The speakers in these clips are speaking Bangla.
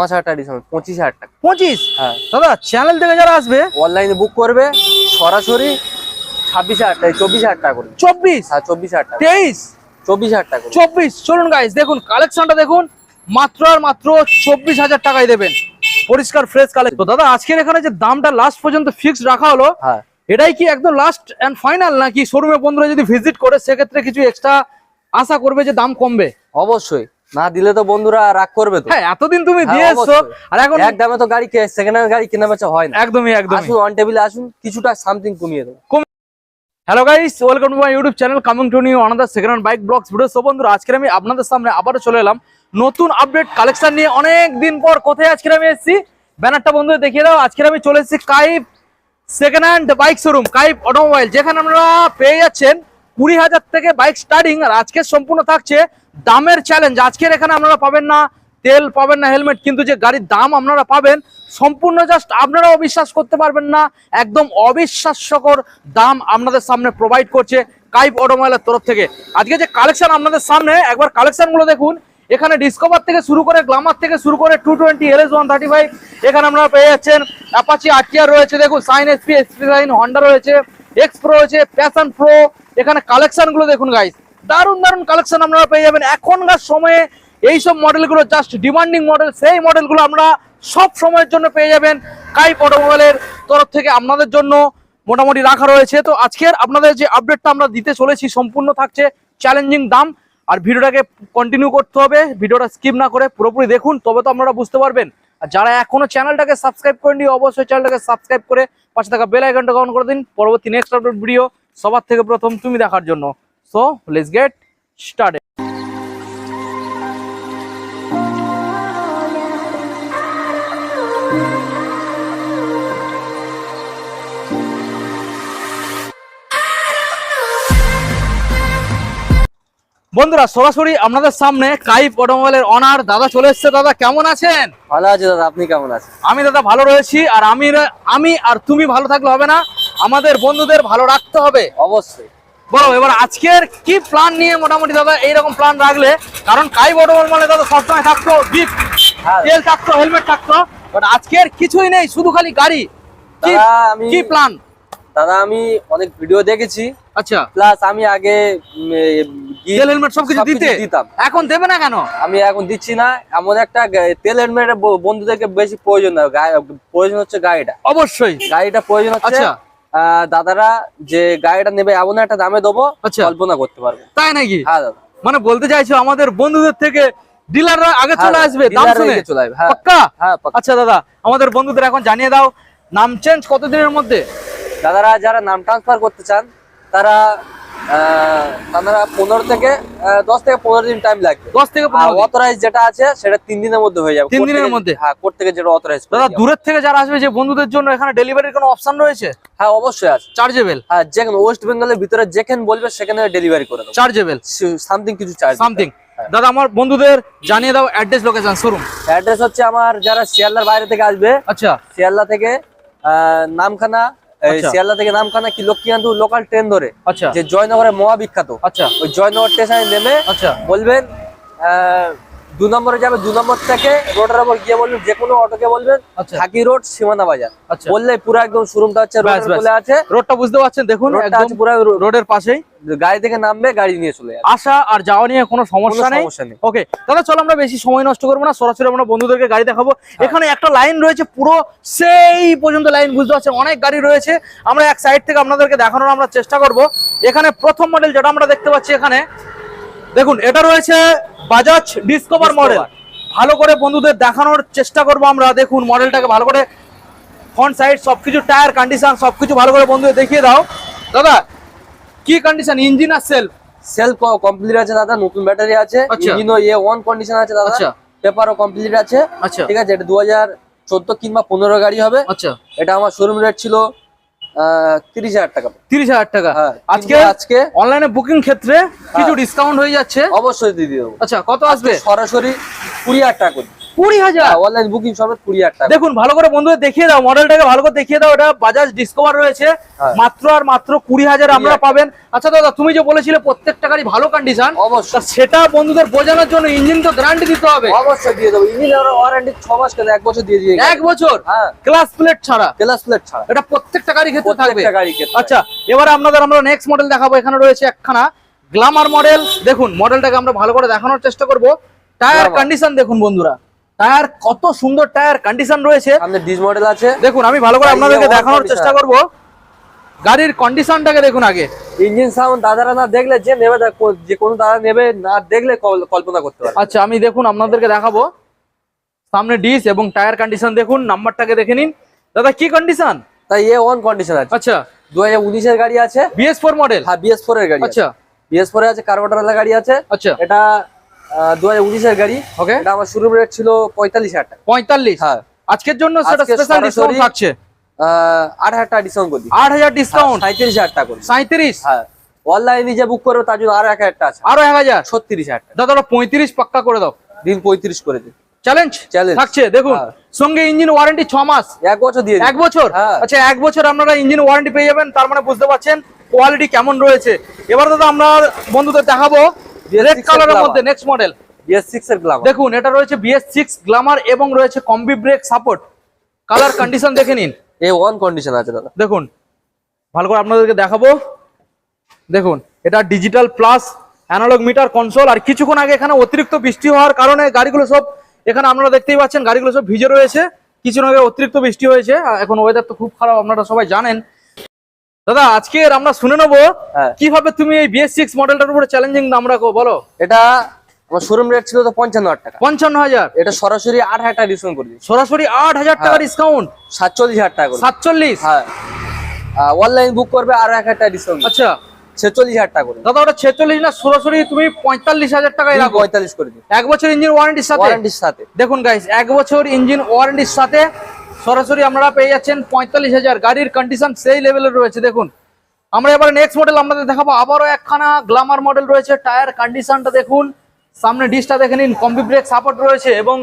পাঁচ হাজার টাকা ডিসকাউন্ট পঁচিশ হাজার টাকা। পঁচিশ? হ্যাঁ। দাদা চ্যানেল থেকে যারা আসবে অনলাইনে বুক করবে সরাসরি ছাব্বিশ হাজার টাকা চব্বিশ হাজার টাকা করবে চব্বিশ? হ্যাঁ চব্বিশ হাজার টাকা। তেইশ? চব্বিশ হাজার টাকা চব্বিশ? চলুন দেখুন কালেকশনটা দেখুন মাত্র আর মাত্র চব্বিশ হাজার টাকায় দেবেন। পরিষ্কার ফ্রেশ কালেকশন তো দাদা আজকের এখানে যে দামটা লাস্ট পর্যন্ত ফিক্সড রাখা হলো হ্যাঁ। এটাই কি একদম লাস্ট এন্ড ফাইনাল নাকি শোরুমে বন্ধুরা যদি ভিজিট করে সেক্ষেত্রে কিছু এক্সট্রা আশা করবে যে দাম কমবে? অবশ্যই। না দিলে তো বন্ধুরা রাগ করবে তো। হ্যাঁ এতদিন তুমি হ্যাঁ, দিয়ে এসছো আর এখন এক দামে তো গাড়ি সেকেন্ড হ্যান্ড গাড়ি কেনা বেচা হয় না। একদমই একদমই। আসুন অন টেবিলে আসুন কিছুটা সামথিং কমিয়ে দেবো। Hello guys welcome to my YouTube channel coming to new another second hand bike vlogs video so বন্ধুরা আজকে আমি আপনাদের সামনে আবারও চলে এলাম। নতুন আপডেট কালেকশন নিয়ে অনেক দিন পর কোথায় আজকে আমি এসেছি? ব্যানারটা বন্ধু দেখিয়ে দাও আজকে আমি চলে এসেছি কাইপ সেকেন্ড হ্যান্ড বাইক শোরুম কাইপ অটোমোবাইল যেখানে আপনারা পেয়ে যাচ্ছেন কুড়ি হাজার থেকে বাইক স্টার্টিং আর আজকে সম্পূর্ণ থাকছে দামের চ্যালেঞ্জ আজকের এখানে আপনারা পাবেন না, তেল পাবেন না হেলমেট কিন্তু যে গাড়ির দাম আপনারা পাবেন, সম্পূর্ণ জাস্ট আপনারাও অবিশ্বাস করতে পারবেন না, একদম অবিশ্বাস্যকর দাম আপনাদের সামনে প্রোভাইড করছে কাইপ অটোমোবাইলের তরফ থেকে। আজকে যে কালেকশন আপনাদের সামনে, একবার কালেকশনগুলো দেখুন। এখানে ডিসকভার থেকে শুরু করে গ্লামার থেকে শুরু করে two twenty L S one thirty five এখানে আপনারা পেয়ে যাচ্ছেন। অ্যাপাচি আরটিআর রয়েছে, দেখুন Shine SP SP Shine Honda রয়েছে এক্স প্রো রয়েছে প্যাশন প্রো এখানে কালেকশনগুলো দেখুন গাইস দারুণ দারুণ কালেকশন আপনারা পেয়ে যাবেন। এখনকার সময়ে এইসব মডেলগুলো জাস্ট ডিমান্ডিং মডেল সেই মডেলগুলো আমরা সব সময়ের জন্য পেয়ে যাবেন। কাইপ অটোমোবাইলের তরফ থেকে আপনাদের জন্য মোটামুটি রাখা রয়েছে। তো আজকের আপনাদের যে আপডেটটা আমরা দিতে চলেছি, সম্পূর্ণ থাকছে চ্যালেঞ্জিং দাম। আর ভিডিওটাকে কন্টিনিউ করতে হবে, ভিডিওটা স্কিপ না করে পুরোপুরি দেখুন, তবে তো আপনারা বুঝতে পারবেন। আর যারা এখনও চ্যানেলটাকে সাবস্ক্রাইব করেনি অবশ্যই চ্যানেলটাকে সাবস্ক্রাইব করে পাশে থাকা বেল আইকনটা অন করে দিন। পরবর্তী নেক্সট আপডেট ভিডিও সবার থেকে প্রথম তুমি দেখার জন্য। সো লেটস গেট স্টার্টেড বন্ধুরা সরাসরি আপনাদের সামনে কাইপ অটোমোবাইলের অনার দাদা চলে এসেছে। দাদা কেমন আছেন? ভালো আছে দাদা আপনি কেমন আছেন? আমি দাদা ভালো রয়েছি আর আমি আমি আর তুমি ভালো থাকলে হবে না। আমাদের বন্ধুদের ভালো রাখতে হবে। অবশ্যই। বলো এবার আজকের কি প্ল্যান নিয়ে মোটামুটি দাদা এইরকম প্ল্যান রাখলে? কারণ কাই অটোমোবাইল মানে দাদা সবসময় থাকতো বিপ হ্যাঁ। তেল থাকতো হেলমেট থাকতো বাট আজকের কিছুই নেই শুধু খালি গাড়ি। কি আমি কি প্ল্যান দাদা আমি অনেক ভিডিও দেখেছি। আচ্ছা। প্লাস আমি আগে তেল হেলমেট সবকিছু দিতে? দিতাম। এখন দেবে না কেন? আমি এখন দিচ্ছি না। এমন একটা তেল হেলমেট বন্ধুদেরকে বেশি প্রয়োজন না প্রয়োজন হচ্ছে গাড়িটা। অবশ্যই। গাড়িটা প্রয়োজন হচ্ছে আচ্ছা। দাদারা যে গাড়িটা নেবে এমন একটা দামে দেবো আচ্ছা। কল্পনা করতে পারবে তাই নাকি হ্যাঁ দাদা মানে বলতে চাইছো আমাদের বন্ধুদের থেকে ডিলাররা আগে চলে হ্যাঁ, আসবে দাম শুনে চলে আসবে, হ্যাঁ। হ্যাঁ পাক্কা। আচ্ছা দাদা আমাদের বন্ধুদের এখন জানিয়ে দাও নাম চেঞ্জ কতদিনের মধ্যে দাদারা যারা নাম ট্রান্সফার করতে চান তারা আহ, তারা পনেরো থেকে দশ থেকে পনেরো দিন টাইম লাগবে। দশ থেকে অথরাইজ যেটা আছে সেটা তিন দিনের মধ্যে হয়ে যাবে। তিন দিনের মধ্যে? হ্যাঁ কোর্ট থেকে যেটা অথরাইজ দাদা দূরের থেকে যারা আসবে যে বন্ধুদের জন্য এখানে ডেলিভারির কোনো অপশন রয়েছে? হ্যাঁ অবশ্যই আছে। চার্জেবল হ্যাঁ যেখানে ওয়েস্ট বেঙ্গলের ভিতরে যেখানে বলবে সেখানে ডেলিভারি করে দেবো। চার্জেবল সামথিং কিছু চার্জ সামথিং দাদা আমার বন্ধুদের জানিয়ে দাও অ্যাড্রেস লোকেশন শোরুম অ্যাড্রেস হচ্ছে আমার যারা শিয়ালদার বাইরে থেকে আসবে আচ্ছা। শিয়ালদা থেকে আহ, নামখানা। শিয়ালদা থেকে নামখানা কি লক্ষ্মীকান্তপুর লোকাল ট্রেন ধরে? আচ্ছা। যে জয়নগরের মহাবিখ্যাত। আচ্ছা। ওই জয়নগর স্টেশনে নেমে আচ্ছা। বলবেন আহ, দু নম্বরে যাবে দু নম্বর থেকে রোডের উপর গিয়ে বলবেন যে কোনো অটোকে বলবেন আচ্ছা। হাকি রোড সীমানা বাজার। আচ্ছা। বললে পুরো একদম শোরুমটা হচ্ছে। কোলে আছে। রোডটা বুঝতে পারছেন দেখুন একদম পুরো রোডের পাশেই। গাড়ি থেকে নামবে গাড়ি নিয়ে চলে যাবে। আসা আর যাওয়া নিয়ে কোনো সমস্যা নেই। ওকে তাহলে চলো আমরা বেশি সময় নষ্ট করব না সরাসরি আমরা বন্ধুদেরকে গাড়ি দেখাবো। হ্যাঁ। এখানে একটা লাইন রয়েছে পুরো সেই পর্যন্ত লাইন বুঝতে পারছেন অনেক গাড়ি রয়েছে। আমরা এক সাইড থেকে আপনাদেরকে দেখানোর আমরা চেষ্টা করব। এখানে প্রথম মডেল যেটা আমরা দেখতে পাচ্ছি এখানে দেখুন এটা রয়েছে বাজাজ ডিসকভার মডেল ভালো করে বন্ধুদের দেখানোর চেষ্টা করব আমরা। দেখুন মডেলটাকে ভালো করে ফ্রন্ট সাইড সবকিছু টায়ার কন্ডিশন সবকিছু ভালো করে বন্ধুদের দেখিয়ে দাও। দাদা কি কন্ডিশন ইঞ্জিন আর সেলফ সেল কমপ্লিট আছে দাদা নতুন ব্যাটারি আছে। আচ্ছা। ইঞ্জিনও এ ওয়ান কন্ডিশন আছে দাদা। আচ্ছা। পেপারও কমপ্লিট আছে। আচ্ছা। ঠিক আছে এটা দু হাজার চোদ্দ কিংবা পনেরো গাড়ি হবে। আচ্ছা। এটা আমার শোরুম রেট ছিল তিরিশ হাজার টাকা। তিরিশ হাজার টাকা। হ্যাঁ আজকে আজকে অনলাইনে বুকিং ক্ষেত্রে কিছু ডিসকাউন্ট হয়ে যাচ্ছে? অবশ্যই দিয়ে দেবো। আচ্ছা কত আসবে? সরাসরি কুড়ি হাজার টাকা করে। কুড়ি হাজার। অনলাইন বুকিং সমেত কুড়ি হাজার টাকা। দেখুন ভালো করে বন্ধুদের দেখিয়ে দাও মডেলটাকে ভালো করে দেখিয়ে দাও এটা বাজাজ ডিসকভার রয়েছে। হ্যাঁ। মাত্র আর মাত্র কুড়ি হাজার আমরা পাবেন। আচ্ছা দাদা তুমি যে বলেছিলে প্রত্যেকটা গাড়ি ভালো কন্ডিশন অবশ্যই। সেটা বন্ধুদের বোঝানোর জন্য ইঞ্জিন তো গ্যারান্টি দিতে হবে। অবশ্যই দিয়ে দেবো। ইঞ্জিন ওয়ারেন্টি ছ মাস কেন? এক বছর দিয়ে দিয়ে এক বছর? হ্যাঁ। ক্লাস প্লেট ছাড়া? ক্লাস প্লেট ছাড়া। এটা প্রত্যেকটা গাড়ি ক্ষেত্রে থাকবে। আচ্ছা এবারে আপনাদের আমরা নেক্সট মডেল দেখাবো। এখানে রয়েছে একখানা গ্লামার মডেল দেখুন মডেলটাকে আমরা ভালো করে দেখানোর চেষ্টা করব। টায়ার কন্ডিশন দেখুন বন্ধুরা। টায়ার কত সুন্দর টায়ার কন্ডিশন রয়েছে। ডিজ মডেল আছে। দেখুন আমি ভালো করে আপনাদেরকে দেখানোর চেষ্টা করব। গাড়ির কন্ডিশনটাকে দেখুন আগে। ইঞ্জিন সাউন্ড দাদারা না দেখলে যে নেবে যে কোনো দাদা নেবে না দেখলে কল্পনা করতে পারে আচ্ছা আমি দেখুন আপনাদেরকে দেখাবো। সামনে ডিস এবং টায়ার কন্ডিশন দেখুন নাম্বারটাকে দেখে নিন। দাদা কি কন্ডিশন তাই এ ওয়ান কন্ডিশন আছে। আচ্ছা। দু হাজার উনিশের গাড়ি আছে। বিএস ফোর মডেল হ্যাঁ বিএস ফোর এর গাড়ি আচ্ছা। বিএস ফোর আছে কার্বোটার গাড়ি আছে। আচ্ছা। এটা দু হাজার উনিশের গাড়ি। ওকে এটা আমার শুরু রেট ছিল পঁয়তাল্লিশ হাজার টাকা। পঁয়তাল্লিশ? হ্যাঁ। আজকের জন্য সেটা স্পেশাল ডিসকাউন্ট থাকছে? আট হাজার টাকা ডিসকাউন্ট করে দিই আট হাজার ডিসকাউন্ট সাঁত্রিশ হাজার টাকা করে। সাঁত্রিশ হ্যাঁ। অনলাইনে যে বুক করবে তার জন্য আরও এক হাজার টাকা আছে। আরও এক হাজার? ছত্রিশ হাজার টাকা। দাদা পঁয়ত্রিশ পাক্কা করে দাও। দিন পঁয়ত্রিশ করে দিন। Challenge Challenge। থাকছে দেখুন। হ্যাঁ। সঙ্গে ইঞ্জিন ওয়ারেন্টি ছ মাস। এক বছর দিয়ে দিন। এক বছর? হ্যাঁ। আচ্ছা এক বছর আপনারা ইঞ্জিন ওয়ারেন্টি পেয়ে যাবেন তার মানে বুঝতে পারছেন কোয়ালিটি কেমন রয়েছে। এবার দাদা আমরা বন্ধুদের দেখাবো। BS6 রেড কালারের মধ্যে নেক্সট মডেল বিএস সিক্স এর গ্লাম দেখুন এটা রয়েছে বিএস সিক্স গ্লামার এবং রয়েছে combi brake support colour condition দেখে নিন। এ ওয়ান কন্ডিশন আছে দাদা। দেখুন ভালো করে আপনাদেরকে দেখাবো। দেখুন এটা digital plus analogue meter console আর কিছুক্ষণ আগে এখানে অতিরিক্ত বৃষ্টি হওয়ার কারণে গাড়িগুলো সব এখানে আপনারা দেখতেই পাচ্ছেন গাড়িগুলো সব ভিজে রয়েছে। কিছুক্ষণ আগে অতিরিক্ত বৃষ্টি হয়েছে। এখন ওয়েদার তো খুব খারাপ আপনারা সবাই জানেন। দাদা আজকের আমরা শুনে নেব হ্যাঁ। কীভাবে তুমি এই বিএস সিক্স মডেলটার উপরে চ্যালেঞ্জিং দাম রাখো বলো। এটা আমার শোরুম রেট ছিল তো পঞ্চান্ন হাজার টাকা। পঞ্চান্ন হাজার? এটা সরাসরি আট হাজার টাকা ডিসকাউন্ট করে দিই সরাসরি আট হাজার টাকা হ্যাঁ। ডিসকাউন্ট সাতচল্লিশ হাজার টাকা করে। সাতচল্লিশ? হ্যাঁ। অনলাইন বুক করবে আরও এক হাজার টাকা ডিসকাউন্ট আচ্ছা। ছেচল্লিশ হাজার টাকা করে। দাদা ওটা ছেচল্লিশ না সরাসরি তুমি পঁয়তাল্লিশ হাজার দিন রাখো। পঁয়তাল্লিশ করে দিই এক বছর ইঞ্জিন ওয়ারেন্টির সাথে? ওয়ারেন্টির সাথে। দেখুন গাইস এক বছর ইঞ্জিন ওয়ারেন্টির সাথে সরাসরি আপনারা পেয়ে যাচ্ছেন পঁয়তাল্লিশ হাজার। গাড়ির কন্ডিশন সেই লেভেলের রয়েছে দেখুন। আমরা এবার নেক্সট মডেল আপনাদের দেখাবো। আবারও একখানা গ্লামার মডেল রয়েছে। টায়ার কন্ডিশনটা দেখুন। সামনে ডিসটা দেখে নিন। কম্পি ব্রেক সাপোর্ট রয়েছে এবং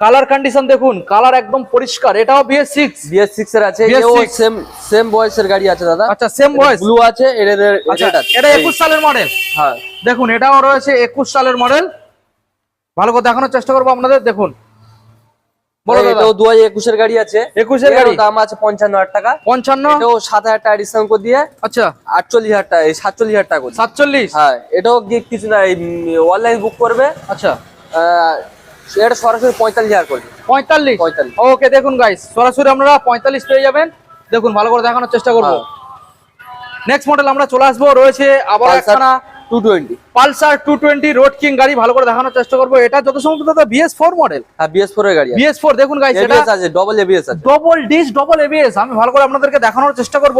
কালার কন্ডিশন দেখুন। কালার একদম পরিষ্কার। এটাও বিএস সিক্স বিএস সিক্স এর আছে। BS6 সেম সেম বয়সের গাড়ি আছে দাদা। আচ্ছা সেম বয়স। ব্লু আছে আচ্ছা এটা একুশ সালের মডেল হ্যাঁ। দেখুন এটাও রয়েছে একুশ সালের মডেল ভালো করে দেখানোর চেষ্টা করব আপনাদের। দেখুন এটাও দু হাজার একুশের গাড়ি আছে। 21 এর গাড়ি? দাম আছে পঞ্চান্ন হাজার টাকা। পঞ্চান্ন? এটাও সাত হাজার টাকা ডিসকাউন্ট করে দিয়ে আচ্ছা। আটচল্লিশ হাজার টাকা সাতচল্লিশ হাজার টাকা করে। সাতচল্লিশ? হ্যাঁ এটাও কিছু না অনলাইন বুক করবে। আচ্ছা। এটা সরাসরি পঁয়তাল্লিশ হাজার করে। দিই। পঁয়তাল্লিশ? পঁয়তাল্লিশ। ওকে দেখুন গাইস সরাসরি আপনারা পঁয়তাল্লিশ পেয়ে যাবেন। দেখুন ভালো করে দেখানোর চেষ্টা করব। হ্যাঁ। নেক্সট মডেল আমরা চলে আসব রয়েছে আবার একখানা two twenty Pulsar two twenty road king গাড়ি ভালো করে দেখানোর চেষ্টা করব। এটা যত সম্ভব দাদা বিএস ফোর মডেল হ্যাঁ বিএস ফোর এর গাড়ি বিএস ফোর দেখুন এবিএস আছে ডবল এবিএস আছে। ডবল ডিস ডবল এবিএস আমি ভালো করে আপনাদেরকে দেখানোর চেষ্টা করব।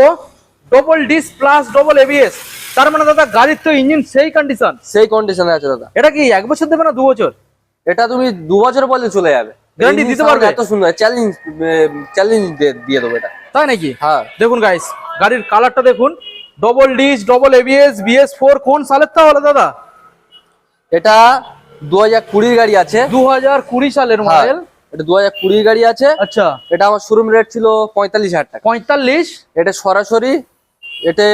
Double disc plus double ABS তার মানে দাদা গাড়ির তো ইঞ্জিন সেই কন্ডিশন সেই কন্ডিশনে আছে দাদা। এটা কি এক বছর দেবে না দু বছর? এটা তুমি দু বছর বলে চলে যাবে। Engine দিতে পারবে? এত সুন্দর চ্যালেঞ্জ চ্যালেঞ্জ দিয়ে দেবো এটা। তাই নাকি? হ্যাঁ। দেখুন গাইস গাড়ির কালারটা দেখুন। Double disc double ABS BS four কোন সালের তাহলে দাদা? এটা দু হাজার কুড়ির গাড়ি আছে। দু হাজার কুড়ি সালের হ্যাঁ, মডেল এটা দু হাজার কুড়ির গাড়ি আছে। আচ্ছা। এটা আমার শোরুম রেট ছিল পঁয়তাল্লিশ হাজার টাকা। পঁয়তাল্লিশ? এটা সরাসরি এটা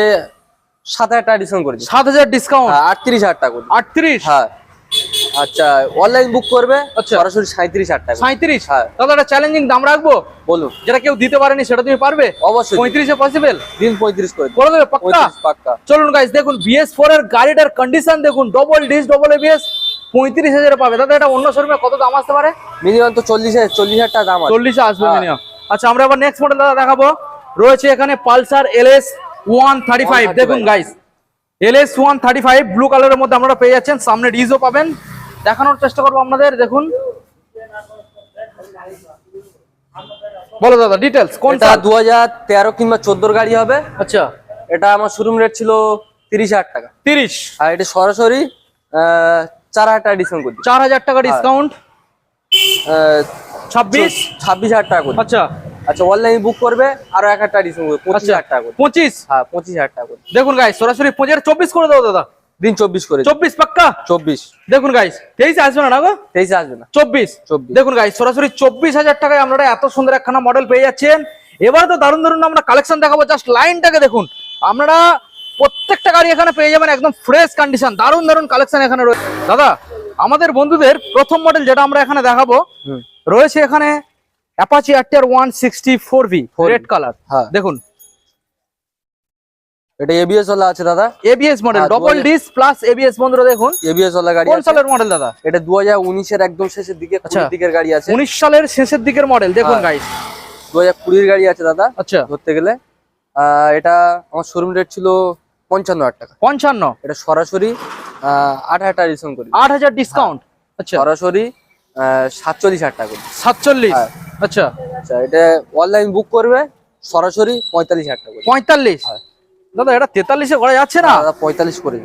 সাত হাজার টাকা ডিসকাউন্ট করেছি। সাত হাজার ডিসকাউন্ট হ্যাঁ, আটত্রিশ হাজার টাকা আটত্রিশ? হ্যাঁ। আচ্ছা অনলাইন বুক করবে? আচ্ছা। সরাসরি সাঁত্রিশ হাজার টাকা। সাঁত্রিশ হ্যাঁ। দাদা একটা চ্যালেঞ্জিং দাম রাখব? বলুন। যেটা কেউ দিতে পারেনি সেটা তুমি পারবে? অবশ্যই। পঁয়ত্রিশে পসিবল দিন পঁয়ত্রিশ করে। করে দেবে পাক্কা? পাক্কা। চলুন গাইস দেখুন বিএস ফোর এর গাড়িটার কন্ডিশন দেখুন ডবল ডিস ডবল এবিএস পঁয়ত্রিশ হাজারে পাবে। দাদা এটা অন্য শোরুমে কত দাম আসতে পারে? মিনিমাম তো চল্লিশ হাজার চল্লিশ হাজার টাকা দাম চল্লিশে আসবে হ্যাঁ। মিনিমাম আচ্ছা আমরা আবার নেক্সট মডেল দাদা দেখাবো। রয়েছে এখানে Pulsar LS one thirty five 135 দেখুন guys L S one thirty five blue কালারের মধ্যে আপনারা পেয়ে যাচ্ছেন। সামনে ডিজও পাবেন। দেখানোর চেষ্টা করব আপনাদের দেখুন। বলো দাদা ডিটেলস কোনটা? দু হাজার তেরো কিংবা চোদ্দোর গাড়ি হবে। আচ্ছা। এটা আমার শোরুম রেট ছিল তিরিশ হাজার টাকা। তিরিশ? আর এটা সরাসরি চার হাজার টাকা ডিসকাউন্ট করে দিই। চার হাজার টাকা ডিসকাউন্ট ছাব্বিশ? ছাব্বিশ হাজার টাকা করে দিই। আচ্ছা। আচ্ছা অনলাইন বুক করবে আরও এক হাজার টাকা ডিসকাউন্ট করবে। পঁচিশ আচ্ছা হাজার টাকা করে পঁচিশ? হ্যাঁ পঁচিশ হাজার টাকা দেখুন গাই সরাসরি পঁচিশ চব্বিশ করে দাও দাদা। দিন চব্বিশ করে চব্বিশ পাক্কা? চব্বিশ। দেখুন গাইস তেইশে আসবে না গো তেইশে আসবে না। চব্বিশ। চব্বিশ। দেখুন গাইস সরাসরি চব্বিশ হাজার টাকায় আপনারা এত সুন্দর একখানা মডেল পেয়ে যাচ্ছেন। এবার তো দারুণ দারুণ আমরা কালেকশন দেখাবো। জাস্ট লাইনটাকে দেখুন। আপনারা প্রত্যেকটা গাড়ি এখানে পেয়ে যাবেন একদম ফ্রেশ কন্ডিশন দারুণ দারুণ কালেকশন এখানে রয়েছে দাদা আমাদের বন্ধুদের প্রথম মডেল যেটা আমরা এখানে দেখাবো রয়েছে এখানে Apache RTR one sixty four V 4V red colour দেখুন এটা এবিএস ওলা আছে দাদা। এবিএস মডেল হ্যাঁ, ডবল ডিস প্লাস এবিএস বন্ধুরা দেখুন। এবিএস ওলা গাড়ি কোন সালের মডেল দাদা? এটা দু হাজার উনিশের একদম শেষের দিকে আচ্ছা। কুড়ির দিকের গাড়ি আছে। উনিশ সালের শেষের দিকের মডেল দেখুন হ্যাঁ। গাইস দু হাজার কুড়ির গাড়ি আছে দাদা আচ্ছা। ধরতে গেলে। এটা আমার শোরুম রেট ছিল পঞ্চান্ন হাজার টাকা। পঞ্চান্ন। এটা সরাসরি আহ, আট হাজার টাকা ডিসকাউন্ট করি। আট হাজার ডিসকাউন্ট আচ্ছা। সরাসরি আহ, সাতচল্লিশ হাজার টাকা করি। সাতচল্লিশ। হ্যাঁ। আচ্ছা। আচ্ছা এটা অনলাইন বুক করবে সরাসরি পঁয়তাল্লিশ হাজার টাকা করি। পঁয়তাল্লিশ। হ্যাঁ। দাদা এটা তেতাল্লিশে করা যাচ্ছে না? দাদা পঁয়তাল্লিশ করে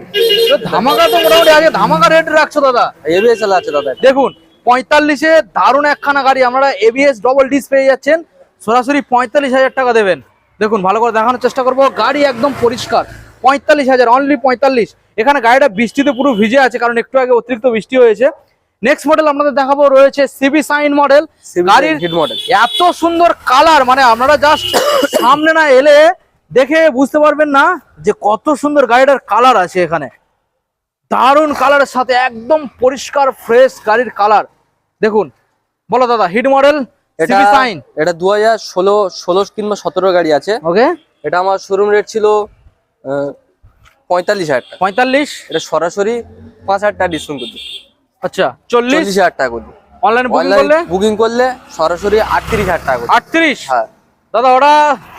ধামাকা তো মোটামুটি আগে ধামাকা রেট রাখছো দাদা। এবিএস আছে দাদা। দেখুন পঁয়তাল্লিশে দারুণ একখানা গাড়ি আপনারা এবিএস ডবল ডিস পেয়ে যাচ্ছেন সরাসরি পঁয়তাল্লিশ হাজার টাকা দেবেন। দেখুন ভালো করে দেখানোর চেষ্টা করব গাড়ি একদম পরিষ্কার পঁয়তাল্লিশ হাজার অনলি পঁয়তাল্লিশ। এখানে গাড়িটা বৃষ্টিতে পুরো ভিজে আছে কারণ একটু আগে অতিরিক্ত বৃষ্টি হয়েছে। নেক্সট মডেল আপনাদের দেখাবো রয়েছে সিবি সাইন মডেল গাড়ির এত সুন্দর কালার মানে আপনারা জাস্ট সামনে না এলে দেখে বুঝতে পারবেন না যে কত সুন্দর গাড়িটার কালার আছে এখানে। দারুণ কালারের সাথে একদম পরিষ্কার ফ্রেশ গাড়ির কালার। দেখুন বলো দাদা হিট মডেল এটা সাইন এটা দু হাজার ষোলো ষোলো কিংবা সতেরো গাড়ি আছে। ওকে এটা আমার শোরুম রেট ছিল পঁয়তাল্লিশ হাজার টাকা। পঁয়তাল্লিশ? এটা সরাসরি পাঁচ হাজার টাকা ডিসকাউন্ট করছি। আচ্ছা চল্লিশ? হাজার টাকা করছি। অনলাইন বুকিং করলে? বুকিং করলে সরাসরি আটত্রিশ হাজার টাকা আটত্রিশ? হ্যাঁ। দাদা ওটা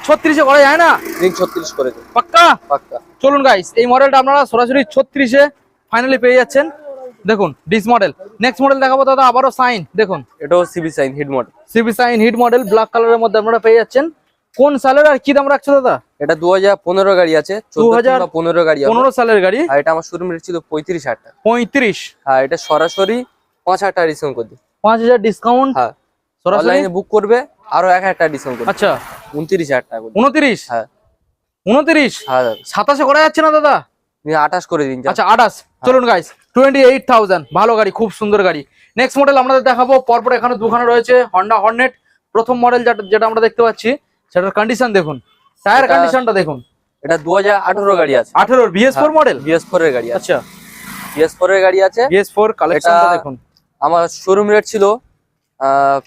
ছত্রিশে করা যায় না? দিন ছত্রিশ করে পাক্কা? পাক্কা। চলুন গাইস এই মডেলটা আপনারা সরাসরি ছত্রিশে ফাইনালি পেয়ে যাচ্ছেন। দেখুন ডিস মডেল নেক্সট মডেল দেখাবো দাদা আবারও সাইন দেখুন। এটাও CB Shine hit model CB Shine hit model black কালারের মধ্যে আপনারা পেয়ে যাচ্ছেন। কোন সালের আর কি দাম রাখছো দাদা? এটা দু হাজার পনেরো গাড়ি আছে চোদ্দ 2000 কিংবা পনেরো গাড়ি পনেরো সালের গাড়ি। আর এটা আমার শোরুম রেট ছিল পঁয়ত্রিশ হাজার টাকা। পঁয়ত্রিশ। আর এটা সরাসরি পাঁচ হাজার টাকা ডিসকাউন্ট করে দিই। পাঁচ হাজার ডিসকাউন্ট হ্যাঁ। সরাসরি? বুক করবে আরও এক হাজার টাকা ডিসকাউন্ট আচ্ছা। উনত্রিশ হাজার টাকা। উনত্রিশ? হ্যাঁ। উনত্রিশ? হ্যাঁ দাদা। সাতাশে করা যাচ্ছে না দাদা? আঠাশ করে দিন আচ্ছা আঠাশ। চলুন গাইস টোয়েন্টি এইট থাউজেন্ড ভালো গাড়ি খুব সুন্দর গাড়ি। নেক্সট মডেল আপনাদের দেখাবো। পরপর এখানে দুখানে রয়েছে। হন্ডা হর্নেট প্রথম মডেল যেটা আমরা দেখতে পাচ্ছি সেটার কন্ডিশন দেখুন। টায়ার কন্ডিশনটা দেখুন। এটা দু হাজার আঠারো গাড়ি আছে। আঠেরোর BS four model BS four এর গাড়ি আছে। আচ্ছা। বিএস ফোর এর গাড়ি আছে। বিএস ফোর কালেকশনটা দেখুন। আমার শোরুম রেট ছিল আহ,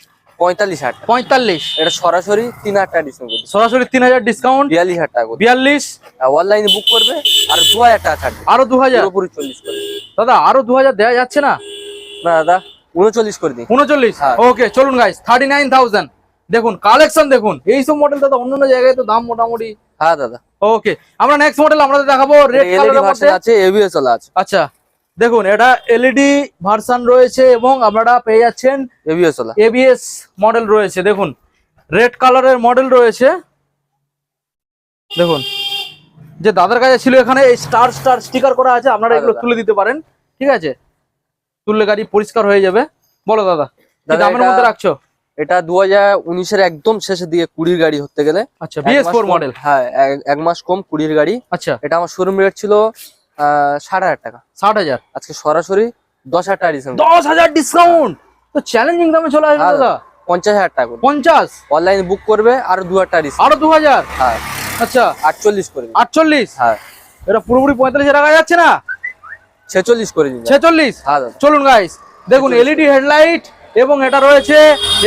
পঁয়তাল্লিশ হাজার পঁয়তাল্লিশ। এটা সরাসরি তিন হাজার টাকা ডিসকাউন্ট সরাসরি তিন হাজার ডিসকাউন্ট বিয়াল্লিশ হাজার টাকা বিয়াল্লিশ? অনলাইনে বুক করবে আর দু হাজার টাকা ছাড়বে আরও দু হাজার? পুরোপুরি চল্লিশ করে। দাদা আরও দু হাজার দেওয়া যাচ্ছে না? না দাদা উনচল্লিশ করে দিন। উনচল্লিশ? হ্যাঁ। ওকে চলুন গাইস থার্টি নাইন থাউজেন্ড দেখুন কালেকশন দেখুন। এইসব মডেল দাদা অন্য অন্য জায়গায় তো দাম মোটামুটি। হ্যাঁ দাদা। ওকে আমরা নেক্সট মডেল আমরা দেখাবো রেড কালারের মধ্যে। আছে এবিএস ওলা আছে। আচ্ছা। দেখুন এটা এলইডি ভার্সন রয়েছে এবং আপনারা পেয়ে যাচ্ছেন এবিএস এবিএস মডেল রয়েছে। দেখুন রেড কালারের মডেল রয়েছে। দেখুন যে দাদার কাছে ছিল এখানে এই স্টার স্টার স্টিকার করা আছে আপনারা এগুলো তুলে দিতে পারেন ঠিক আছে? তুললে গাড়ি পরিষ্কার হয়ে যাবে। বলো দাদা দাদা, দামের মধ্যে রাখছো? এটা দু হাজার উনিশের একদম শেষের দিকে কুড়ির গাড়ি হতে গেলে। আচ্ছা বিএস ফোর মডেল হ্যাঁ এক- মাস কম কুড়ির গাড়ি। আচ্ছা। এটা আমার শোরুম রেট ছিল ষাট হাজার টাকা। ষাট হাজার। আজকে সরাসরি দশ হাজার টাকা ডিসকাউন্ট দশ হাজার ডিসকাউন্ট তো চ্যালেঞ্জিং দামে চলে আসবে হ্যাঁ, দাদা। পঞ্চাশ হাজার টাকা পঞ্চাশ? অনলাইনে বুক করবে আর দু হাজার টাকা আরও দু হাজার? হ্যাঁ। আচ্ছা। আটচল্লিশ করে আটচল্লিশ? হ্যাঁ। এটা পুরোপুরি পঁয়তাল্লিশ রাখা যাচ্ছে না? ছেচল্লিশ করে দিন ছেচল্লিশ? হ্যাঁ চলুন গাইস দেখুন এলইডি হেডলাইট এবং এটা রয়েছে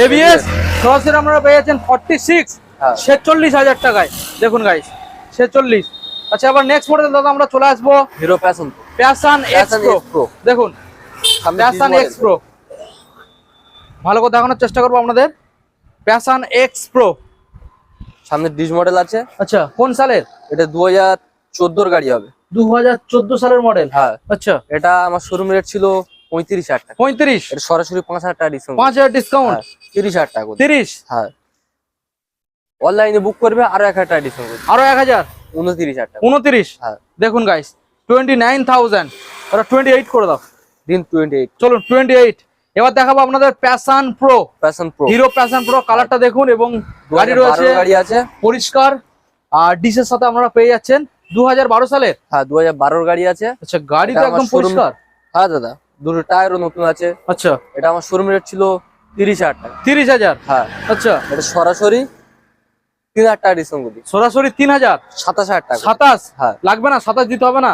এবিএস সরাসরি আপনারা পেয়ে যাচ্ছেন ফর্টি সিক্স হ্যাঁ। ছেচল্লিশ হাজার টাকায়। দেখুন গাইস ছেচল্লিশ। আচ্ছা আবার নেক্সট মডেল দাদা আমরা চলে আসব। Hero Passion Passion X Pro দেখুন প্যাশন এক্স প্রো ভালো করে দেখানোর চেষ্টা করব আপনাদের। প্যাশন এক্স প্রো সামনে ডিস মডেল আছে। আচ্ছা কোন সালের? এটা দু হাজার চোদ্দোর গাড়ি হবে। দু হাজার চোদ্দ সালের মডেল হ্যাঁ। আচ্ছা। এটা আমার শোরুম রেট ছিল পঁয়ত্রিশ হাজার টাকা। পঁয়ত্রিশ? এটা সরাসরি পাঁচ হাজার টাকা ডিসকাউন্ট পাঁচ হাজার ডিসকাউন্ট তিরিশ হাজার টাকা। তিরিশ? হ্যাঁ। অনলাইনে বুক করবে আরও এক হাজার টাকা ডিসকাউন্ট আরও এক হাজার? উনত্রিশ হাজার উনত্রিশ? হ্যাঁ। দেখুন গাইস টোয়েন্টি নাইন থাউজেন্ড ওরা টোয়েন্টি এইট করে দাও। দিন টোয়েন্টি এইট চলুন টোয়েন্টি এইট এবার দেখাবো আপনাদের Passion Pro Passion Pro Hero Passion Pro কালারটা দেখুন এবং গাড়ি রয়েছে গাড়ি আছে। পরিষ্কার। আর ডিসের সাথে আপনারা পেয়ে যাচ্ছেন দু হাজার বারো সালের। হ্যাঁ দু হাজার বারোর গাড়ি আছে। আচ্ছা গাড়ি তো একদম পরিষ্কার? হ্যাঁ দাদা। দুটো টায়ারও নতুন আছে। আচ্ছা। এটা আমার শোরুম রেট ছিল তিরিশ হাজার টাকা। তিরিশ হাজার? হ্যাঁ। আচ্ছা। এটা সরাসরি তিন হাজার টাকা ডিসকাউন্ট করি সরাসরি তিন হাজার? সাতাশ হাজার টাকা সাতাশ? হ্যাঁ। লাগবে না? সাতাশ দিতে হবে না?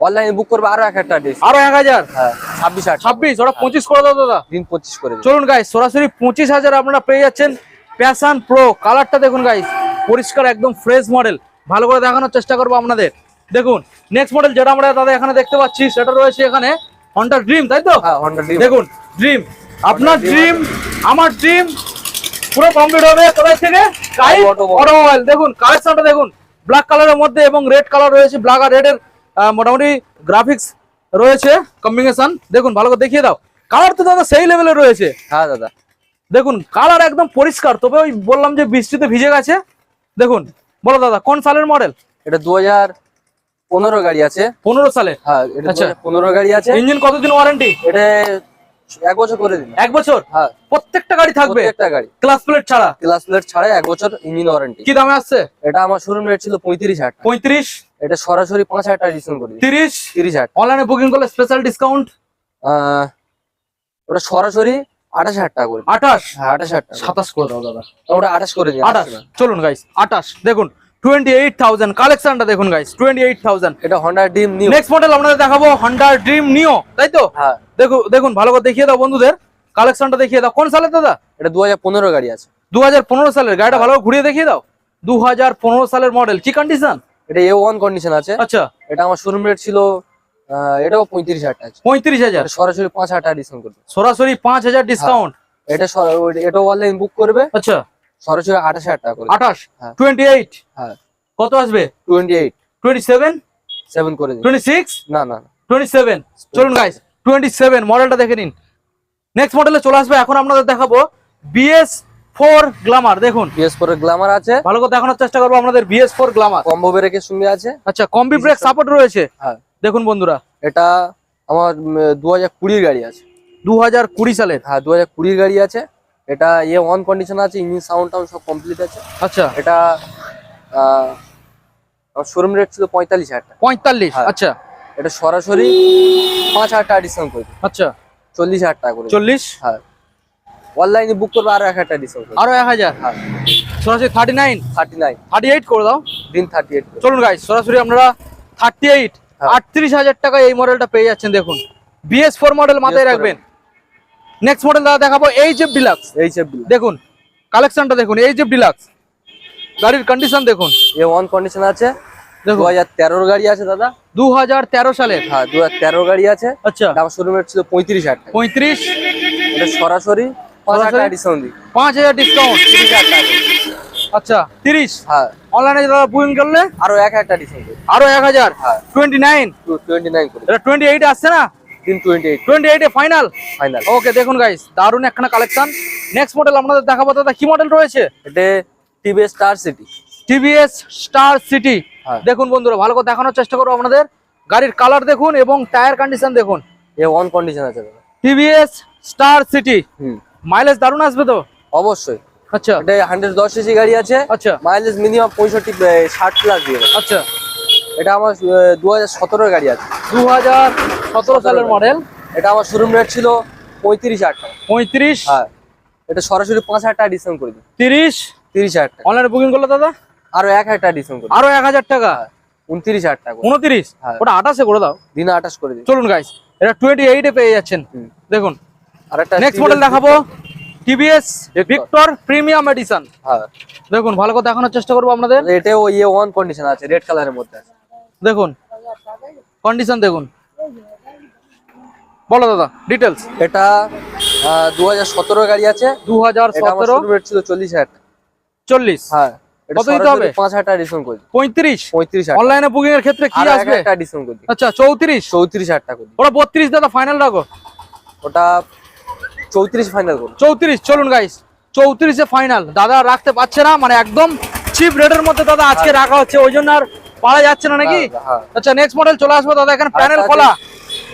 অনলাইনে বুক করবে আরও এক হাজার টাকা আরও এক হাজার? হ্যাঁ ছাব্বিশ হাজার ছাব্বিশ? ওটা পঁচিশ করে দাও দাদা। দিন পঁচিশ করে চলুন গাইস সরাসরি পঁচিশ হাজার আপনারা পেয়ে যাচ্ছেন প্যাশন প্রো কালারটা দেখুন গাইস পরিষ্কার একদম ফ্রেশ মডেল ভালো করে দেখানোর চেষ্টা করব আপনাদের। দেখুন নেক্সট মডেল যেটা আমরা দাদা এখানে দেখতে পাচ্ছি সেটা রয়েছে এখানে হন্ডা ড্রিম তাই তো? হ্যাঁ হন্ডা ড্রিম দেখুন ড্রিম আপনার ড্রিম আমার ড্রিম পুরো কমপ্লিট হবে। কোথায় থেকে? কাই? Automobile. অটোমোবাইল দেখুন কালেকশনটা দেখুন। ব্ল্যাক কালারের মধ্যে এবং রেড কালার রয়েছে। ব্ল্যাক আর রেডের মোটামুটি গ্রাফিক্স রয়েছে কম্বিনেশন দেখুন ভালো করে দেখিয়ে দাও। কালার তো দাদা সেই লেভেলের রয়েছে। হ্যাঁ দাদা। দেখুন কালার একদম পরিষ্কার। তবে ওই বললাম যে বৃষ্টিতে ভিজে গেছে। দেখুন বলো দাদা কোন সালের মডেল এটা দু হাজার পনেরো গাড়ি আছে। পনেরো সালে? হ্যাঁ এটা আচ্ছা। পনেরো গাড়ি আছে। ইঞ্জিন কতদিন ওয়ারেন্টি এটা এক বছর করে দিন। এক বছর? হ্যাঁ। প্রত্যেকটা গাড়ি থাকবে? প্রত্যেকটা গাড়ি। ক্লাস প্লেট ছাড়া? ক্লাস প্লেট ছাড়া এক বছর ইঞ্জিন ওয়ারেন্টি কি দামে আসছে? এটা আমার শোরুম রেট ছিল পঁয়ত্রিশ হাজার পঁয়ত্রিশ? এটা সরাসরি পাঁচ হাজার টাকা ডিসকাউন্ট করে তিরিশ? তিরিশ হাজার অনলাইনে বুকিং করলে স্পেশাল ডিসকাউন্ট আহ, ওটা সরাসরি আঠাশ হাজার টাকা করে আঠাশ? হ্যাঁ আঠাশ হাজার টাকা সাতাশ করে দাও দাদা। ওটা আঠাশ করে দিন আঠাশ। চলুন গাইস আঠাশ। দেখুন টোয়েন্টি এইট থাউজেন্ড কালেকশনটা দেখুন গাইস টোয়েন্টি এইট থাউজেন্ড এটা Honda Dream new next model আপনাদের দেখাবো হন্ডা ড্রিম নিও তাই তো? হ্যাঁ। দেখুন দেখুন ভালো করে দেখিয়ে দাও বন্ধুদের কালেকশনটা দেখিয়ে দাও। কোন সালের দাদা? এটা দু হাজার পনেরো গাড়ি আছে। দু হাজার পনেরো সালের গাড়িটা ভালো করে ঘুরিয়ে দেখিয়ে দাও। দু হাজার পনেরো সালের মডেল কি কন্ডিশন এটা এ ওয়ান কন্ডিশন আছে। আচ্ছা। এটা আমার শোরুম রেট ছিল এটাও পঁয়ত্রিশ হাজার টাকা আছে। পঁয়ত্রিশ হাজার। এটা সরাসরি পাঁচ হাজার টাকা ডিসকাউন্ট করবে সরাসরি পাঁচ হাজার ডিসকাউন্ট এটা এটা অনলাইন বুক করবে। আচ্ছা। সরাসরি আঠাশ হাজার টাকা করে আঠাশ? হ্যাঁ। টোয়েন্টি এইট হ্যাঁ। কত আসবে? Twenty eight twenty seven seven করে দিন টোয়েন্টি সিক্স না না। টোয়েন্টি সেভেন চলুন গাইস টোয়েন্টি সেভেন মডেলটা দেখে নিন। নেক্সট মডেলে চলে আসবে এখন আপনাদের দেখাবো বিএস ফোর গ্লামার দেখুন। পিএস ফোর গ্লামার আছে। ভালো করে দেখানোর চেষ্টা করব আপনাদের বিএস ফোর গ্লামার কম্বো ব্রেকের সঙ্গে আছে। আচ্ছা কম্বি ব্রেক সাপোর্ট রয়েছে? হ্যাঁ। দেখুন বন্ধুরা। এটা আমার দু হাজার কুড়ির গাড়ি আছে। দু হাজার কুড়ি সালের। হ্যাঁ দু হাজার কুড়ির গাড়ি আছে। এটা ইয়ে ওয়ান কন্ডিশন আছে ইঞ্জিন সাউন্ড টাউন সব কমপ্লিট আছে। আচ্ছা। এটা শোরুম রেট ছিল পঁয়তাল্লিশ হাজার টাকা। পঁয়তাল্লিশ হ্যাঁ। আচ্ছা। এটা সরাসরি পাঁচ হাজার টাকা ডিসকাউন্ট করে আচ্ছা। চল্লিশ হাজার টাকা করে। চল্লিশ? হ্যাঁ। অনলাইনে বুক করবে আরও এক হাজার টাকা ডিসকাউন্ট আরও এক হাজার? হ্যাঁ। সরাসরি thirty nine thirty nine thirty eight করে দাও। দিন থার্টি এইট চলুন গাইস সরাসরি আপনারা থার্টি এইট হ্যাঁ। আটত্রিশ হাজার টাকায় এই মডেলটা পেয়ে যাচ্ছেন দেখুন। বিএস ফোর মডেল মাথায় রাখবেন। নেক্সট মডেল দাদা দেখাবো এইচ এফ ডিলাক্স এই চেপ দেখুন কালেকশনটা দেখুন এইচ এফ ডিলাক্স গাড়ির কন্ডিশন দেখুন। এ ওয়ান কন্ডিশন আছে। দু দেখুন। হাজার তেরোর গাড়ি আছে দাদা। দু হাজার তেরো সালের হ্যাঁ দু হাজার তেরো গাড়ি আছে। আচ্ছা। শোরুম রেট ছিল পঁয়ত্রিশ হাজার টাকা। পঁয়ত্রিশ। এটা সরাসরি পাঁচ হাজার সরাসরি? টাকা ডিসকাউন্ট দিই। পাঁচ হাজার ডিসকাউন্ট তিরিশ হাজার টাকা। করে। আচ্ছা তিরিশ। হ্যাঁ। অনলাইনে দাদা বুকিং করলে? আরও এক হাজার টাকা ডিসকাউন্ট আরও এক হাজার। হ্যাঁ। টোয়েন্টি নাইন টোয়েন্টি নাইন করে। এটা টোয়েন্টি এইট আসছে না? দিন টোয়েন্টি এইট টোয়েন্টি এইটে ফাইনাল ফাইনাল ওকে দেখুন গাইস দারুণ একখানা কালেকশন নেক্সট মডেল আপনাদের দেখাবো দাদা কি মডেল রয়েছে? এটা TVS Star City TVS Star City. দেখুন বন্ধুরা ভালো করে দেখানোর চেষ্টা করব আপনাদের। গাড়ির কালার দেখুন এবং টায়ার কন্ডিশন দেখুন। এ ওয়ান কন্ডিশন আছে দাদা। টিভিএস স্টার সিটি মাইলেজ দারুণ আসবে তো? অবশ্যই। আচ্ছা। এটা হান্ড্রেড দশ সিসি গাড়ি আছে। আচ্ছা। মাইলেজ মিনিমাম পঁয়ষট্টি ষাট প্লাস দিয়ে দেবে। আচ্ছা। এটা আমার দু হাজার গাড়ি আছে। দু হাজার সতেরো সালের মডেল। এটা আমার শোরুম রেট ছিল পঁয়ত্রিশ হাজার টাকা। পঁয়ত্রিশ? হ্যাঁ। এটা সরাসরি পাঁচ হাজার টাকা ডিসকাউন্ট করে দিই। তিরিশ? তিরিশ হাজার টাকা। অনলাইনে বুকিং করলে দাদা? আরও এক হাজার টাকা ডিসকাউন্ট করে আরও এক হাজার টাকা? উনত্রিশ হাজার টাকা উনত্রিশ? হ্যাঁ। ওটা আঠাশে করে দাও। দিনে আঠাশ করে দিই। চলুন গাইস এটা টোয়েন্টি এইটে পেয়ে যাচ্ছেন। দেখুন। আর একটা নেক্সট মডেল দেখাবো। টিভিএস ভিক্টর প্রিমিয়াম এডিশন হ্যাঁ। দেখুন ভালো করে দেখানোর চেষ্টা করব আপনাদের। এটাও ইয়ে ওয়ান কন্ডিশন আছে রেড কালারের মধ্যে আছে। দেখুন কন্ডিশন দেখুন। বলো দাদা ডিটেলস এটা দু হাজার সতেরো গাড়ি আছে। দু হাজার সতেরো। ছিল চল্লিশ হাজার। চল্লিশ। হ্যাঁ কত দিতে হবে? পাঁচ হাজার ডিসকাউন্ট করে পঁয়ত্রিশ? পঁয়ত্রিশ অনলাইনে বুকিং এর ক্ষেত্রে কি আসবে? ডিসকাউন্ট করে আচ্ছা চৌত্রিশ। চৌত্রিশ হাজার টাকা দিই বত্রিশ দাদা ফাইনাল রাখো। ওটা চৌত্রিশ ফাইনাল করুন চৌত্রিশ চলুন গাইস চৌত্রিশে ফাইনাল দাদা রাখতে পারছে না মানে একদম চিপ রেটের মধ্যে দাদা আজকে রাখা হচ্ছে। ওই জন্য আর পারা যাচ্ছে না নাকি? হ্যাঁ, হ্যাঁ। আচ্ছা নেক্সট মডেল চলে আসবে দাদা এখানে প্যানেল খোলা।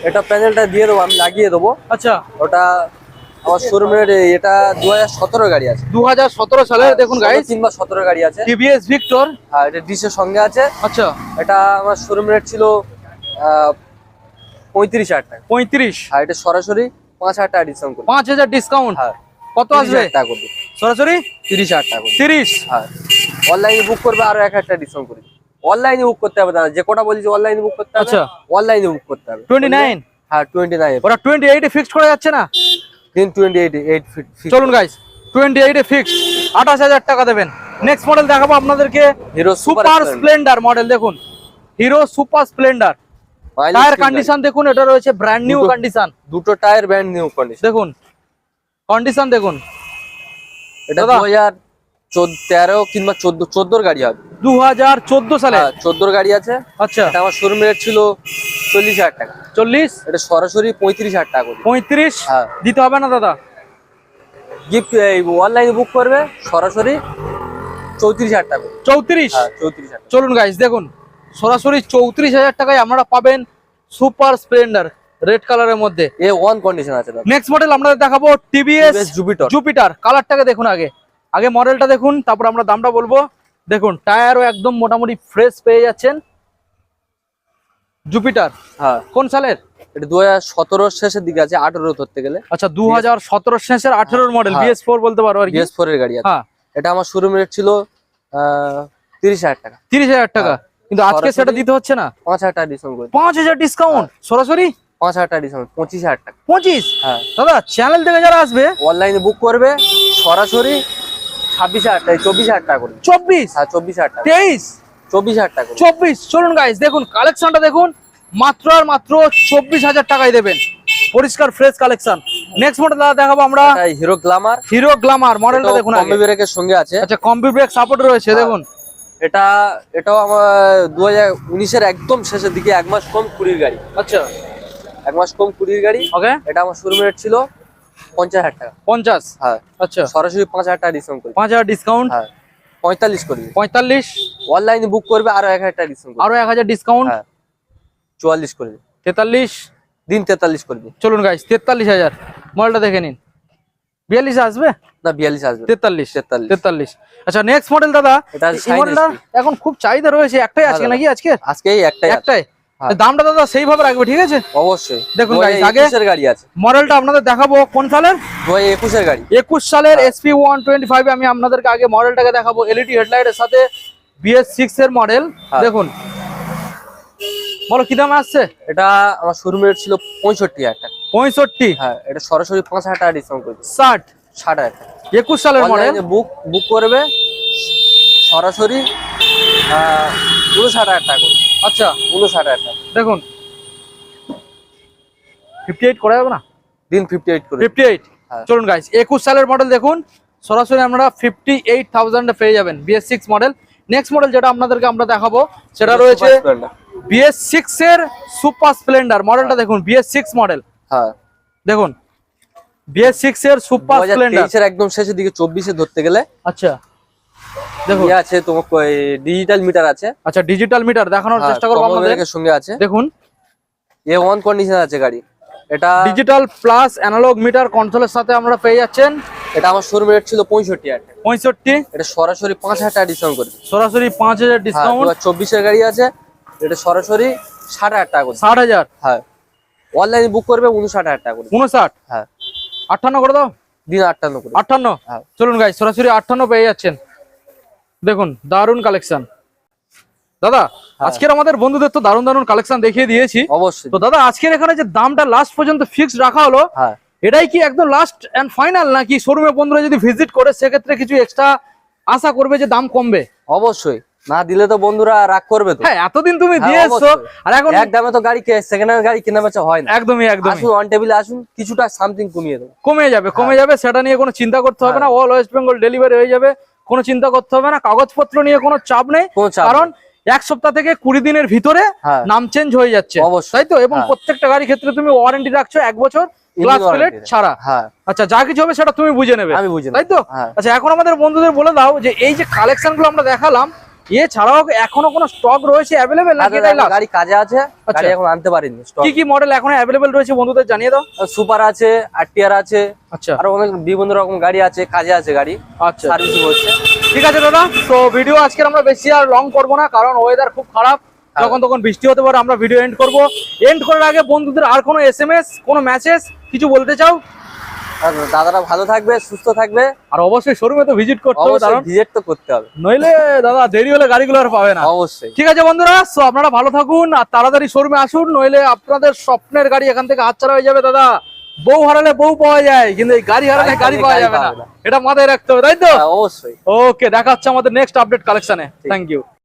এটা প্যানেলটা দিয়ে দেবো আমি লাগিয়ে দেবো। আচ্ছা। ওটা আমার শোরুমের এটা দু হাজার সতেরো গাড়ি আছে। দু হাজার সতেরো সালের দেখুন গাইস কিংবা সতেরো গাড়ি আছে। টিভিএস ভিক্টর আর এটা ডিসের সঙ্গে আছে। আচ্ছা। এটা আমার শোরুম রেট ছিল পঁয়ত্রিশ হাজার টাকা। পঁয়ত্রিশ। এটা সরাসরি পাঁচ হাজার টাকা ডিসকাউন্ট করবে। পাঁচ হাজার ডিসকাউন্ট হ্যাঁ। কত আসবে? টাকা করবে। সরাসরি? তিরিশ হাজার টাকা তিরিশ। হ্যাঁ। অনলাইনে বুক করবে আরও এক হাজার টাকা ডিসকাউন্ট করবে অনলাইনে বুক করতে হবে দাদা। যে কোটা বলছি অনলাইনে বুক করতে হবে আচ্ছা। অনলাইনে বুক করতে হবে। 29 হ্যাঁ 29 ওটা 28 এ ফিক্স করা যাচ্ছে না? দিন 28 8 ফিক্স চলুন গাইস 28 এ ফিক্স 28000 টাকা দেবেন। নেক্সট মডেল দেখাবো আপনাদেরকে। হিরো সুপার স্প্লেন্ডার মডেল দেখুন। Hero Super Splendor tyre condition দেখুন এটা রয়েছে ব্র্যান্ড নিউ কন্ডিশন দুটো টায়ার ব্র্যান্ড নিউ কন্ডিশন দেখুন। কন্ডিশন দেখুন। এটা 2000 তেরো কিংবা চোদ্দ চোদ্দোর গাড়ি হবে। দু হাজার চোদ্দ সালে? হ্যাঁ চোদ্দোর গাড়ি আছে। আচ্ছা। এটা আমার শোরুম রেট ছিল চল্লিশ হাজার টাকা। চল্লিশ? এটা সরাসরি পঁয়ত্রিশ হাজার টাকা করে। পঁয়ত্রিশ? হ্যাঁ। দিতে হবে না দাদা? গিফট অনলাইনে বুক করবে সরাসরি চৌত্রিশ হাজার টাকা। চৌত্রিশ? হ্যাঁ চৌত্রিশ চলুন গাইস দেখুন। সরাসরি চৌত্রিশ হাজার টাকায় আপনারা পাবেন সুপার স্প্লেন্ডার রেড কালারের মধ্যে। এ ওয়ান কন্ডিশন আছে দাদা। নেক্সট মডেল আমরা দেখাবো টিভিএস জুপিটর জুপিটার কালারটাকে দেখুন আগে। আগে মডেলটা দেখুন তারপর আমরা দামটা বলব। দেখুন টায়ারও একদম মোটামুটি ফ্রেশ পেয়ে যাচ্ছেন। জুপিটার হ্যাঁ। কোন সালের? এটা দু হাজার শেষের দিকে আছে আঠেরো ধরতে গেলে। আচ্ছা দু হাজার সতেরো শেষের আঠেরোর মডেল হ্যাঁ। বিএস ফোর বলতে পারো আর বিএস ফোর এর গাড়ি হ্যাঁ। এটা আমার শোরুম রেট ছিল তিরিশ হাজার টাকা। তিরিশ হাজার টাকা। কিন্তু আজকে হ্যাঁ। সেটা দিতে হচ্ছে না? পাঁচ হাজার টাকা ডিসকাউন্ট করে পাঁচ হাজার ডিসকাউন্ট সরাসরি? পাঁচ হাজার টাকা ডিসকাউন্ট পঁচিশ হাজার টাকা। পঁচিশ? হ্যাঁ। দাদা চ্যানেল থেকে যারা আসবে? অনলাইনে বুক করবে সরাসরি ছাব্বিশ হাজার টাকা চব্বিশ হাজার টাকা করে। চব্বিশ? হ্যাঁ চব্বিশ হাজার টাকা। তেইশ? চব্বিশ হাজার টাকা চব্বিশ? চলুন দেখুন কালেকশনটা দেখুন। মাত্র আর মাত্র চব্বিশ হাজার টাকায় দেবেন। পরিষ্কার ফ্রেশ কালেকশন নেক্সট মডেল দাদা দেখাবো আমরা। হিরো গ্লামার হিরো গ্লামার মডেলটা দেখুন কম্বি ব্রেকের সঙ্গে আছে। আচ্ছা ব্রেক সাপোর্ট রয়েছে হ্যাঁ। দেখুন। এটা এটাও আমার দু হাজার উনিশের একদম শেষের দিকে এক মাস কম কুড়ির গাড়ি। আচ্ছা। এক মাস কম কুড়ির গাড়ি। ওকে এটা আমার শোরুম রেট ছিল। পঞ্চাশ হাজার টাকা। পঞ্চাশ? হ্যাঁ। আচ্ছা। সরাসরি পাঁচ হাজার টাকা ডিসকাউন্ট করবে পাঁচ হাজার ডিসকাউন্ট হ্যাঁ। পঁয়তাল্লিশ করবে পঁয়তাল্লিশ? অনলাইনে বুক করবে আরও এক হাজার টাকা ডিসকাউন্ট আরও এক হাজার ডিসকাউন্ট হ্যাঁ। চুয়াল্লিশ করবে তেতাল্লিশ? দিন তেতাল্লিশ করবে চলুন গাইস তেতাল্লিশ হাজার। মডেলটা দেখে নিন। বিয়াল্লিশ আসবে? না বিয়াল্লিশ আসবে। তেতাল্লিশ। তেতাল্লিশ। তেতাল্লিশ। আচ্ছা নেক্সট মডেল দাদা এখন খুব চাহিদা রয়েছে একটাই আজকে নাকি আজকে? আজকে একটাই একটাই। দামটা দাদা সেইভাবে রাখবে ঠিক আছে? অবশ্যই। দেখুন আগে- গাড়ি আছে। মডেলটা আপনাদের দেখাবো কোন সালের? একুশের গাড়ি। একুশ সালের হ্যাঁ। এসপি ওয়ান টোয়েন্টি ফাইভ আমি আপনাদেরকে আগে মডেলটাকে দেখাবো এলইডি হেডলাইট এর সাথে বিএস সিক্স এর মডেল হ্যাঁ। দেখুন। বলো কি দাম আসছে? এটা আমার শোরুম রেট ছিল পঁয়ষট্টি হাজার টাকা। পঁয়ষট্টি? হ্যাঁ এটা সরাসরি পাঁচ হাজার টাকা ডিসকাউন্ট করবে। ষাট? ষাট হাজার টাকা। একুশ সালের মডেল বুক বুক করবে সরাসরি উনষাট হাজার টাকা করবে আচ্ছা উনষাট হাজার টাকা। দেখুন। ফিফটি এইট করা যাবে না? দিন ফিফটি এইট করবে ফিফটি এইট হ্যাঁ। চলুন গাইস একুশ সালের মডেল দেখুন। সরাসরি আমরা ফিফটি এইট থাউজেন্ডে পেয়ে যাবেন BS six model next model যেটা আপনাদেরকে আমরা দেখাবো সেটা রয়েছে বিএস সিক্স এর সুপার স্প্লেন্ডার মডেলটা দেখুন বিএস সিক্স মডেল হ্যাঁ। দেখুন বিএস সিক্স এর সুপার স্প্লেন্ডার একদম শেষের দিকে চব্বিশে ধরতে গেলে। আচ্ছা। দেখুন ইয়ে আছে তোমার ডিজিটাল মিটার আছে। আচ্ছা ডিজিটাল মিটার দেখানোর হ্যাঁ, চেষ্টা করব আপনাদের। সঙ্গে আছে। দেখুন। এ ওয়ান কন্ডিশন আছে গাড়ি। এটা ডিজিটাল প্লাস অ্যানালগ মিটার কন্ট্রোলের সাথে আমরা পেয়ে যাচ্ছেন। এটা আমার শোরুম রেট ছিল পঁয়ষট্টি হাজার পঁয়ষট্টি। এটা সরাসরি পাঁচ হাজার টাকা ডিসকাউন্ট করবে সরাসরি পাঁচ হাজার হ্যাঁ ডিসকাউন্ট চব্বিশের গাড়ি আছে। এটা সরাসরি ষাট হাজার টাকা করবে ষাট হাজার? হ্যাঁ। অনলাইনে বুক করবে উনষাট হাজার টাকা করবে উনষাট? হ্যাঁ। আটান্ন করে দাও। দিন আটান্ন করে আটান্ন? হ্যাঁ। চলুন গাই সরাসরি আটান্ন পেয়ে যাচ্ছেন। দেখুন দারুণ কালেকশন দাদা হ্যাঁ। আজকের আমাদের বন্ধুদের তো দারুণ দারুণ কালেকশন দেখিয়ে দিয়েছি। অবশ্যই। তো দাদা আজকের এখানে যে দামটা লাস্ট পর্যন্ত ফিক্সড রাখা হলো হ্যাঁ। এটাই কি একদম লাস্ট এন্ড ফাইনাল নাকি শোরুমে বন্ধুরা যদি ভিজিট করে সেক্ষেত্রে কিছু এক্সট্রা আশা করবে যে দাম কমবে? অবশ্যই। না দিলে তো বন্ধুরা রাগ করবে তো। হ্যাঁ এতদিন তুমি হ্যাঁ, দিয়ে এসছো আর এখন এক দামে তো গাড়ি সেকেন্ড হ্যান্ড গাড়ি কেনা বেচা হয় না। একদমই একদম আসুন অন টেবিলে আসুন কিছুটা সামথিং কমিয়ে দেবো। কমে যাবে কমে যাবে সেটা নিয়ে কোনো চিন্তা করতে হবে না। অল ওয়েস্ট বেঙ্গল ডেলিভারি হয়ে যাবে। কোনো চিন্তা করতে হবে না কাগজপত্র নিয়ে কোনো চাপ নেই কারণ এক সপ্তাহ থেকে কুড়ি দিনের ভিতরে হ্যাঁ। নাম চেঞ্জ হয়ে যাচ্ছে। অবশ্যই। তাই তো? এবং হ্যাঁ। প্রত্যেকটা গাড়ির ক্ষেত্রে তুমি ওয়ারেন্টি রাখছো এক বছর প্লেট ছাড়া। হ্যাঁ। আচ্ছা যা কিছু হবে সেটা তুমি বুঝে নেবে। আমি বুঝি তাই তো? আচ্ছা এখন আমাদের বন্ধুদের বলে দাও যে এই যে কালেকশনগুলো আমরা দেখালাম এছাড়াও এখনও কোনো স্টক রয়েছে অ্যাভেলেবেল? গাড়ি কাজে আছে গাড়ি এখন আনতে পারিনি কি কি মডেল এখনও অ্যাভেলেবেল রয়েছে বন্ধুদের জানিয়ে দাও। সুপার আছে আরটিআর আছে আচ্ছা। আরও অনেক বিভিন্ন রকম গাড়ি আছে কাজে আছে গাড়ি আচ্ছা। সার্ভিসিং হচ্ছে ঠিক আছে দাদা তো ভিডিও আজকে আমরা বেশি আর লং করব না কারণ ওয়েদার খুব খারাপ। যখন তখন বৃষ্টি হতে পারে আমরা ভিডিও এন্ড করব। এন্ড করার আগে বন্ধুদের আর কোনো এসএমএস কোনো মেসেজ কিছু বলতে চাও? দাদারা ভালো থাকবে সুস্থ থাকবে। আর অবশ্যই শোরুমে তো ভিজিট করতে হবে কারণ ভিজিট তো করতে হবে। নইলে দাদা দেরি হলে গাড়িগুলো আর পাবে না। অবশ্যই। ঠিক আছে বন্ধুরা সো আপনারা ভালো থাকুন আর তাড়াতাড়ি শোরুমে আসুন নইলে আপনাদের স্বপ্নের গাড়ি এখান থেকে হাতছাড়া হয়ে যাবে দাদা। বউ হারালে বউ পাওয়া যায় কিন্তু এই গাড়ি হারালে গাড়ি গাড়ি পাওয়া যাবে না। এটা মাথায় রাখতে হবে তাই তো? হ্যাঁ, অবশ্যই। ওকে দেখা হচ্ছে আমাদের নেক্সট আপডেট কালেকশনে থ্যাংক ইউ